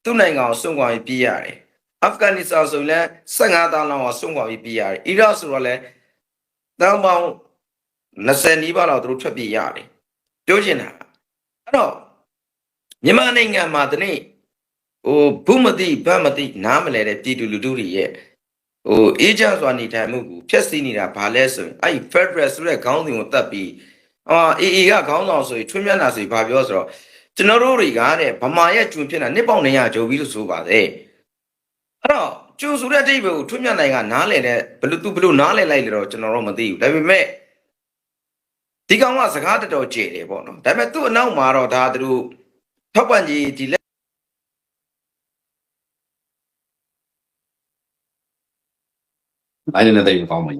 သူ့နိုင်ငံကိုစွန့်ခွာပြီးပြေးရတယ်။အာဖဂန်နစ္စတန်ဆိုရင်လည်း15တန်းလောက်ကိုစွန့်ခွာပြီးပြေးရတယ်။အီရတ်ဆိုတော့လည်းတန်းပေါင်း20နီးပါးလောက်သူတို့ထွက်ပြေးရတယ်။ပြောချင်တာအဲ့တော့ မြန်မာနိုင်ငံမှာဒီနေ့ဟိုဘုမတိဗတ်မတိနားမလဲတဲ့ပြည်သူလူထုတွေရဲ့ဟိုအေဂျင့်စွာနေထိုင်မှုကိုဖျက်ဆီးနေတာဘာလဲဆိုရင်အဲ့ဒီ Federal ဆိုတဲ့ခေါင်းစဉ်ကိုတတ်ပြီးအာအေအေကခေါင်းဆောင်ဆိုရင်ထွန်းမြတ်နာဆိုရင်ဘာပြောဆိုတော့ကျွန်တော်တို့တွေကတဲ့ဗမာရဲ့ကျွန်းဖြစ်တာနှစ်ပေါင်း900ကျော်ပြီလို့ဆိုပါတယ်အဲ့တော့ကျွန်းဆိုတဲ့အတိတ်ဘကိုထွန်းမြတ်နိုင်ကနားလည်တဲ့ဘလို့သူဘလို့နားလည်လိုက်လေတော့ကျွန်တော်တို့မသိဘူးဒါပေမဲ့ဒီကောင်ကစကားတော်တော်ကြည်တယ်ပေါ့နော်ဒါပေမဲ့သူ့အနောက်မှာတော့ဒါသူတို့ ထောက်ပံ့ကြီးဒီလက်အဲ့ဒီနဲ့တိတ်မကောင်းဘူး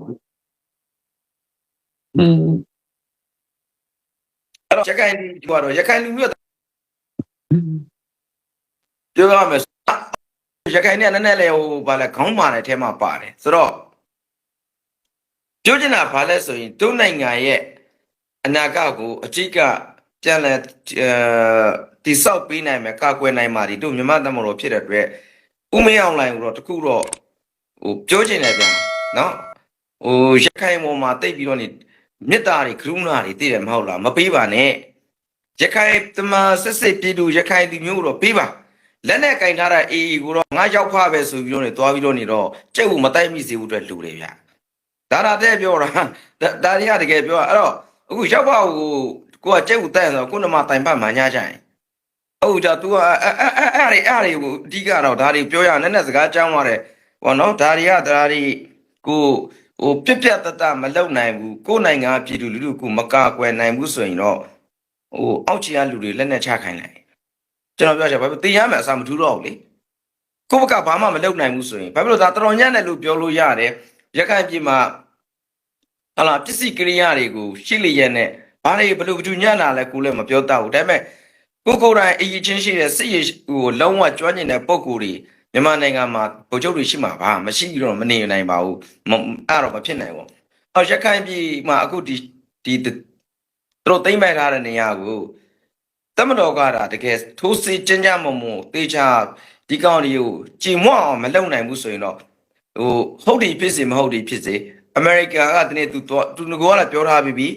อืมအဲ့တော့ရခိုင်ဒီကတော့ရခိုင်လူမျိုးကပြောရမယ်ဆိုရခိုင်နဲ့နည်းနည်းလေးဟိုဗာလဲခေါင်းမာတဲ့အထဲမှာပါတယ်ဆိုတော့ပြောချင်တာဘာလဲဆိုရင်တို့နိုင်ငံရဲ့အနာဂတ်ကိုအကြည့်ကပြန်လဲအဲ တိဆောက်ပေးနိုင်မယ်ကာကွယ်နိုင်ပါဒီတို့မြန်မာသမတော်ဖြစ်တဲ့အတွက်ဥမင်းအောင်လိုင်းကိုတော့တခုတော့ဟိုပြောချင်တယ်ဗျာနော်ဟိုရခိုင်ပေါ်မှာတိတ်ပြီးတော့နေမေတ္တာတွေကရုဏာတွေသိတယ်မဟုတ်လားမပေးပါနဲ့ရခိုင်တမဆက်စစ်ပြည်သူရခိုင်သူမျိုးကိုတော့ပေးပါလက်နဲ့ကင်ထားတဲ့အေးကိုတော့ငါရောက်ဖပဲဆိုပြီးတော့နေသွားပြီးတော့နေတော့ကြက်ဘူးမတိုက်မိစေဘူးအတွက်လူတွေဗျာဒါတာတဲ့ပြောတာဒါဒါတွေကတကယ်ပြောတာအဲ့တော့အခုရောက်ဖကိုကိုကကြက်ဘူးတိုက်ရဆိုကိုနမတိုင်ပတ်မှညာကြရင် ဟုတ်ကြ तू ကအဲ့အဲ့အဲ့အဲ့တွေအဲ့တွေကိုအဓိကတော့ဒါတွေပြောရနည်းနည်းစကားကြောင်းသွားတယ်ဘောနော်ဒါတွေကဒါတွေကိုဟိုပြက်ပြက်တတမလုံနိုင်ဘူးကိုယ်နိုင်ငံပြည်သူလူထုကိုမကာကွယ်နိုင်ဘူးဆိုရင်တော့ဟိုအောက်ခြေကလူတွေလက်နဲ့ချခိုင်းလိုက်ကျွန်တော်ပြောချင်ဘာဖြစ်တရားမယ်အစားမထူးတော့ဘူးလေကိုယ့်ဘက်ကဘာမှမလုပ်နိုင်ဘူးဆိုရင်ဘာဖြစ်လို့ဒါတော်တော်ညံ့တယ်လို့ပြောလို့ရတယ်ရခိုင်ပြည်မှာဟာလာပစ္စည်းကိရိယာတွေကိုရှိလျက်နဲ့ဘာတွေဘယ်လိုဘယ်သူညံ့တာလဲကိုလည်းမပြောတတ်ဘူးဒါပေမဲ့ ကိုကိုယ်တိုင်အရေးချင်းရှိတဲ့စစ်ရေးဟိုလုံးဝကျွမ်းကျင်တဲ့ပုံကိုယ်တွေမြန်မာနိုင်ငံမှာဗိုလ်ချုပ်တွေရှိမှာပါမရှိတော့မနေနိုင်ပါဘူးမအဲ့တော့မဖြစ်နိုင်ဘူးအော်ရခိုင်ပြည်မှာအခုဒီဒီသူတို့သိမ့်ပိုက်ထားတဲ့နေရာကိုတမတော်ကတာတကယ်ထိုးစစ်ကျဉ်းကြမမုံတေချာဒီကောင်တွေကိုကြည်မွအောင်မလုံနိုင်ဘူးဆိုရင်တော့ဟိုဟုတ်တယ်ဖြစ်စေမဟုတ်တယ်ဖြစ်စေအမေရိကန်ကတနေ့သူသူငကောကလည်းပြောထားပြီးပြီ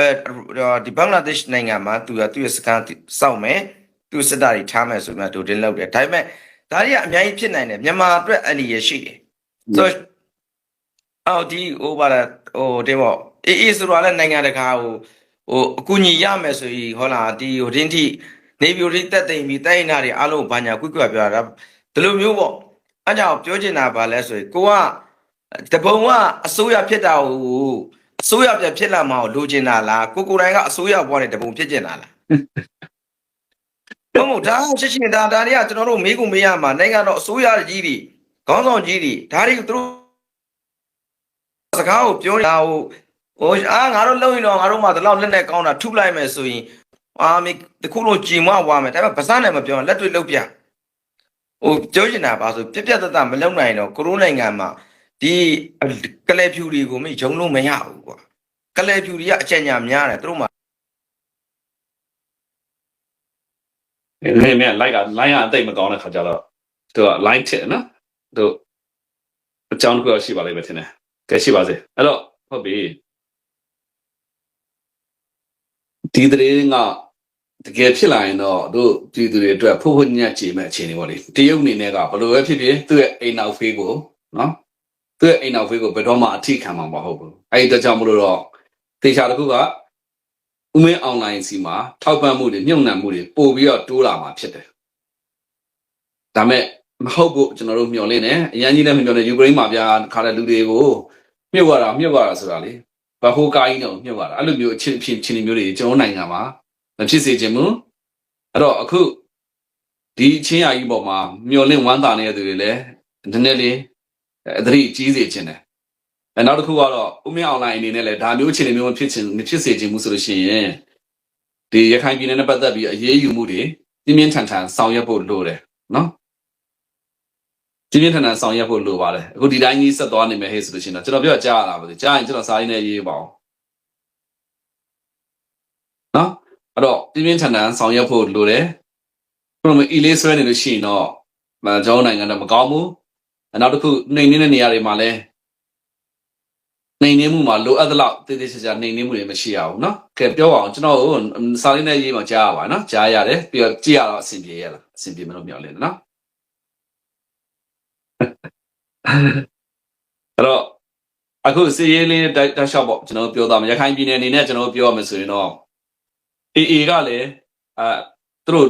အဲဒီဘင်္ဂလားဒေ့ရှ်နိုင်ငံမှာသူကသူ့ရဲ့စကန်စောက်မယ်သူ့စစ်သားတွေထားမယ်ဆိုပြီးတော့သူတင်လောက်တယ်ဒါပေမဲ့ဒါတွေကအများကြီးဖြစ်နိုင်တယ်မြန်မာအတွက်အန္တရာယ်ရှိတယ်ဆိုတော့အော်ဒီဟိုပါလားဟိုတင်ပေါ့အေးအေးဆိုတော့လည်းနိုင်ငံတကာဟိုဟိုအကူအညီရမယ်ဆိုရင်ဟောလားဒီဟိုတင်းထိနေပြည်တော်တက်သိမ့်ပြီးတိုင်းနာတွေအားလုံးဘာညာကွတ်ကွတ်ပြောတာဒီလိုမျိုးပေါ့အဲကြောင့်ပြောချင်တာပါလဲဆိုရင်ကိုကတပုံကအစိုးရဖြစ်တာဟို အစိုးရပြဖြစ်လာမှာကိုလိုချင်တာလားကိုကိုယ်တိုင်ကအစိုးရဘွားနဲ့တပုံဖြစ်ချင်တာလားဘုံဒါရှင်းရှင်းဒါဒါတွေကကျွန်တော်တို့မေးကုန်မေးရမှာနိုင်ငံတော်အစိုးရကြီးတွေခေါင်းဆောင်ကြီးတွေဒါတွေကိုသူတို့စကားကိုပြောနေတာဟိုဟိုအာငါတို့လုံရင်တော့ငါတို့မှဒီလောက်လက်နဲ့ကောင်းတာထုလိုက်မယ်ဆိုရင်အာမေတခုလုံးကြည်မွားသွားမယ်ဒါပေမဲ့ဗစားနဲ့မပြောလက်တွေ့လောက်ပြဟိုပြောချင်တာပါဆိုပြက်ပြက်တတ်တမလုံနိုင်တော့ကိုရိုနိုင်ငံမှာ ဒီကလဲဖြူတွေကိုမယုံလို့မရဘူးကွာကလဲဖြူတွေကအကြံညာများတယ်သူတို့မှနေနေလိုက်တာ line ကအသိမကောင်းတဲ့ခါကျတော့သူက line ထစ်နော်သူအကြောင်းတစ်ခုတော့ရှိပါလိမ့်မယ်ထင်တယ်ကဲရှိပါစေအဲ့တော့ဟုတ်ပြီဒီတရေကတကယ်ဖြစ်လာရင်တော့တို့ဒီသူတွေအတွက်ဖို့ဖို့ညံ့ကြည့်မဲ့အခြေအနေပေါ့လေတရုတ်အနေနဲ့ကဘယ်လိုပဲဖြစ်ဖြစ်သူ့ရဲ့အိမ်နောက်ဖေးကိုနော် သူ့ရဲ့အိမ်နောက်ဖေးကိုဘယ်တော့မှအထိခံမှာမဟုတ်ဘူးအဲ့ဒီတကြောင်မလို့တော့သေချာတစ်ခုကဥမင်းအွန်လိုင်းစီမှာထောက်ပံ့မှုတွေမြုပ်နှံမှုတွေပို့ပြီးတော့တိုးလာမှာဖြစ်တယ်။ဒါမဲ့မဟုတ်ဘူးကျွန်တော်တို့မျှော်လင့်တယ်။အရင်ကြီးလည်းမမျှော်လင့်ယူကရိန်းမှာဗျာခါတဲ့လူတွေကိုမြုပ်ရတာမြုပ်ရတာဆိုတာလေဘဟိုကာကြီးတော့မြုပ်ရတာအဲ့လိုမျိုးအချင်းချင်းချင်းမျိုးတွေကျွန်တော်နိုင်ငံမှာမဖြစ်စေချင်ဘူး။အဲ့တော့အခုဒီအချင်းအကြီးပေါ်မှာမျှော်လင့်ဝမ်းသာနေတဲ့သူတွေလည်းနည်းနည်းလေး အသတိကြီးစေချင်တယ်။အဲနောက်တစ်ခုကတော့ဥမင်းအွန်လိုင်းအနေနဲ့လည်းဒါမျိုးအခြေအနေမျိုးမဖြစ်ချင်မဖြစ်စေချင်ဘူးဆိုလို့ရှိရင်ဒီရခိုင်ပြည်နယ်နဲ့ပတ်သက်ပြီးအရေးယူမှုတွေပြင်းပြင်းထန်ထန်ဆောင်ရွက်ဖို့လိုတယ်နော်ပြင်းပြင်းထန်ထန်ဆောင်ရွက်ဖို့လိုပါတယ်အခုဒီတိုင်းကြီးဆက်သွားနေမယ်ဟဲ့ဆိုလို့ရှိရင်တော့ကျွန်တော်ပြောကြားရတာပါလေကြားရင်ကျွန်တော်စာရင်းနဲ့ရေးပါအောင်နော်အဲ့တော့ပြင်းပြင်းထန်ထန်ဆောင်ရွက်ဖို့လိုတယ်ဘယ်လိုမှအီလေးဆွဲနေလို့ရှိရင်တော့မကျွန်တော်နိုင်ငံတော့မကောင်းဘူးအ နောက်တစ်ခုနှိမ်နေတဲ့နေရာတွေမှာလည်း နှိမ်နှင်းမှုမှာလိုအပ်သလောက်တည်တည်ချာချာနှိမ်နှင်းမှုတွေမရှိရဘူးเนาะကဲပြောပါအောင်ကျွန်တော်တို့စာရင်းနဲ့ရေးမှကြားရပါနော်ကြားရတယ်ပြီးတော့ကြည့်ရတော့အဆင်ပြေရလားအဆင်ပြေမလို့မျှော်လင့်တယ်နော်အဲ့တော့အခုစီရေးလေးတိုက်တိုက်လျှောက်ပေါ့ကျွန်တော်တို့ပြောသားမယ်ရခိုင်ပြည်နယ်အနေနဲ့ကျွန်တော်တို့ပြောရမယ်ဆိုရင်တော့ AA ကလည်းအဲသူတို့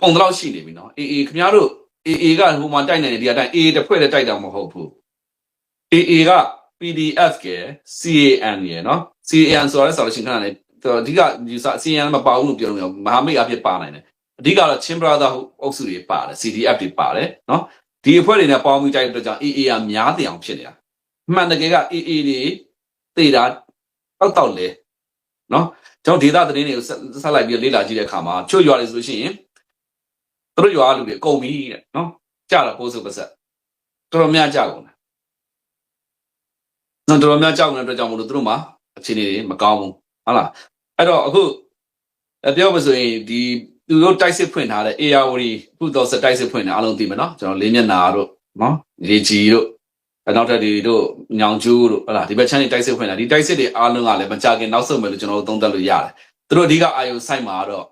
ပုံတော့ရှိနေပြီနော် AA ခင်ဗျားတို့ AA ကဟိုမှာတိုက်နေတယ်ဒီအတိုင်း AA တစ်ဖွဲ့တည်းတိုက်တာမဟုတ်ဘူး AA က PDF က CAN ရယ်နော် CAN ဆိုရတဲ့ solution ခဏလေးအဓိက user CAN မပါဘူးလို့ပြောလို့မရဘူးမဟာမိတ်အဖြစ်ပါနိုင်တယ်အဓိကတော့ Chin Brother အုပ်စုတွေပါတယ် CDF တွေပါတယ်နော်ဒီအဖွဲ့တွေနဲ့ပေါင်းပြီးတိုက်တဲ့အတွက်ကြောင့် AA ကများတယ်အောင်ဖြစ်နေတာအမှန်တကယ်က AA တွေတေတာတောက်တောက်လဲနော်ကျွန်တော်ဒေတာသတင်းတွေကိုဆက်ဆက်လိုက်ပြီးလေ့လာကြည့်တဲ့အခါမှာချွတ်ရွာတွေဆိုလို့ရှိရင် သူတို့ရွာလူတွေကုန်ပြီတဲ့နော်ကြတော့ပိုးစုပ်ပါဆက်တော်တော်များကြကုန်တယ်နော်တော်တော်များကြောက်နေတဲ့အတွက်ကြောင့်မလို့သူတို့မှာအခြေအနေတွေမကောင်းဘူးဟုတ်လားအဲ့တော့အခုအဲပြောမဆိုရင်ဒီသူတို့တိုက်စစ်ဖွင့်ထားတဲ့ ARD ခုတော့စတိုက်စစ်ဖွင့်တယ်အားလုံးသိမယ်နော်ကျွန်တော်လေးမျက်နာတို့နော်ရေကြီးတို့အနောက်ထပ်ဒီတို့ညောင်ကျိုးတို့ဟလာဒီဘက်ချမ်းနေတိုက်စစ်ဖွင့်တာဒီတိုက်စစ်တွေအားလုံးကလည်းမကြခင်နောက်ဆုံးမယ်လို့ကျွန်တော်တို့သုံးသပ်လို့ရတယ်သူတို့အဓိကအာယုံဆိုင်မှာတော့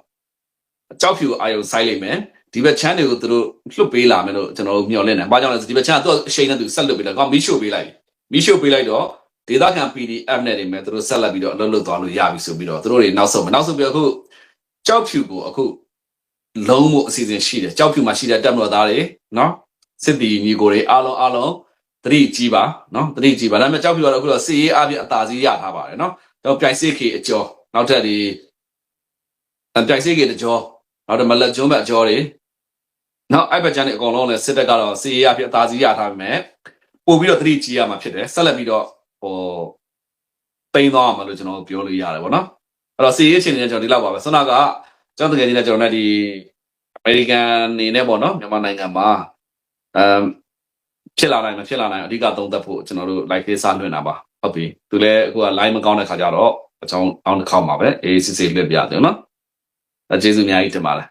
အကြောက်ဖြူအာယုံဆိုင်လိမ့်မယ် ဒီဘက်ချမ်းတွေကိုသူတို့လွတ်ပေးလာမယ်လို့ကျွန်တော်တို့မျှော်လင့်တယ်။ဘာကြောင့်လဲဆိုဒီဘက်ချမ်းကသူ့အရှိန်နဲ့သူဆက်လွတ်ပေးတယ်။ကောင်းမီးရှို့ပေးလိုက်ပြီ။မီးရှို့ပေးလိုက်တော့ဒေသခံ PDF နဲ့တွေမဲ့သူတို့ဆက်လက်ပြီးတော့အလုပ်လုပ်သွားလို့ရပြီဆိုပြီးတော့သူတို့တွေနောက်ဆုံးမယ်နောက်ဆုံးပြီးတော့အခုကြောက်ဖြူကိုအခုလုံးဖို့အစီအစဉ်ရှိတယ်။ကြောက်ဖြူမှာရှိတဲ့တက်မတော်သားတွေနော်စစ်တီညီကိုတွေအားလုံးအားလုံးသတိကြီးပါနော်သတိကြီးပါဒါပေမဲ့ကြောက်ဖြူကတော့အခုတော့စီရေးအပြည့်အသာစီးရထားပါတယ်နော်။တော့ပြိုင်စစ်ခေအကျော်နောက်ထပ်ဒီအပြိုင်စစ်ခေတကြောနောက်ထပ်မလက်ကျွန်းဘက်အကျော်တွေ နောက်အဲ့ဘက်ကျန်တဲ့အကောင်လုံးလည်းစစ်တပ်ကတော့စီရေးအဖြစ်အသာစီးရထားပြီမဲ့ပို့ပြီးတော့သတိကြီးရမှာဖြစ်တယ်ဆက်လက်ပြီးတော့ဟိုပိန်းသွားအောင်မလို့ကျွန်တော်ပြောလို့ရတယ်ဗောနော်အဲ့တော့စီရေးချင်းနေကျွန်တော်ဒီလောက်ပါပဲဆွမ်းနာကကျွန်တော်တကယ်ကြီးနဲ့ကျွန်တော်နဲ့ဒီအမေရိကန်နေနဲ့ဗောနော်မြန်မာနိုင်ငံမှာအမ်ဖြစ်လာနိုင်မဖြစ်လာနိုင်အဓိကသုံးသပ်ဖို့ကျွန်တော်တို့ live လေးစလွှင့်တာပါဟုတ်ပြီသူလည်းအခုက live မကောင်းတဲ့ခါကျတော့အချောင်းအောင်းတစ်ခေါက်မှာပဲအေးစစ်စစ်လွှင့်ပြတယ်နော်အဲကျေးဇူးအများကြီးတင်ပါတယ်